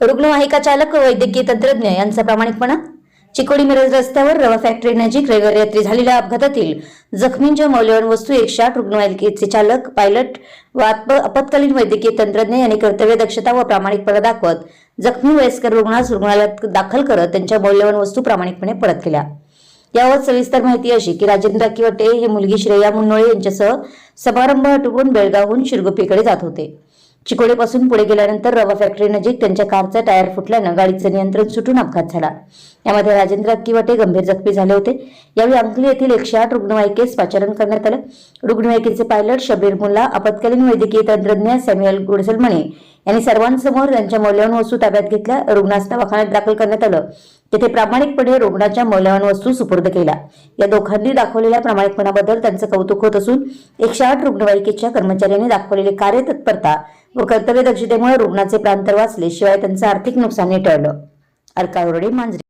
रुग्णवाहिका चालक व वैद्यकीय तंत्रज्ञ यांचा प्रामाणिकपणा? चिकोडी मिरज रस्त्यावर रवा फॅक्टरी नजीक रविवारी रात्री झालेल्या अपघातातील जखमींच्या मौल्यवान वस्तू एकशे आठ रुग्णवाहिकेचे चालक पायलट व आपत्कालीन वैद्यकीय तंत्रज्ञ यांनी कर्तव्य दक्षता व प्रामाणिकपणा दाखवत जखमी वयस्कर रुग्णास रुग्णालयात दाखल करत त्यांच्या मौल्यवान वस्तू प्रामाणिकपणे परत केल्या. यावर सविस्तर माहिती अशी की राजेंद्र किवटे हे मुलगी श्रेया मुन्नोळे यांच्यासह समारंभ आटोपून बेळगावहून शिरगुप्पीकडे जात होते. चिकोडीपासून पुढे गेल्यानंतर रवा फॅक्टरी नजीक त्यांच्या कारचा टायर फुटल्यानं गाडीचं नियंत्रण सुटून अपघात झाला. यामध्ये राजेंद्र अक्कीवाटे गंभीर जखमी झाले होते. यावेळी अंकली येथील एकशे आठ रुग्णवाहिकेस पाचारण करण्यात आलं. रुग्णवाहिकेचे पायलट शबीर मुल्ला आपत्कालीन वैद्यकीय तंत्रज्ञ सॅम्युअल गुडसलमणे यांनी सर्वांसमोर त्यांच्या मौल्यवान वस्तू ताब्यात घेतल्या. रुग्णास दवाखान्यात दाखल करण्यात आलं. तेथे प्रामाणिकपणे रुग्णाच्या मौल्यवान वस्तू सुपूर्द केल्या. या दोघांनी दाखवलेल्या प्रामाणिकपणाबद्दल त्यांचं कौतुक होत असून एकशे आठ रुग्णवाहिकेच्या कर्मचाऱ्यांनी दाखवलेली कार्यतत्परता व कर्तव्य दक्षतेमुळे रुग्णाचे प्रांतर वाचले. शिवाय त्यांचं आर्थिक नुकसानही टळलं. अर्का मांजरे.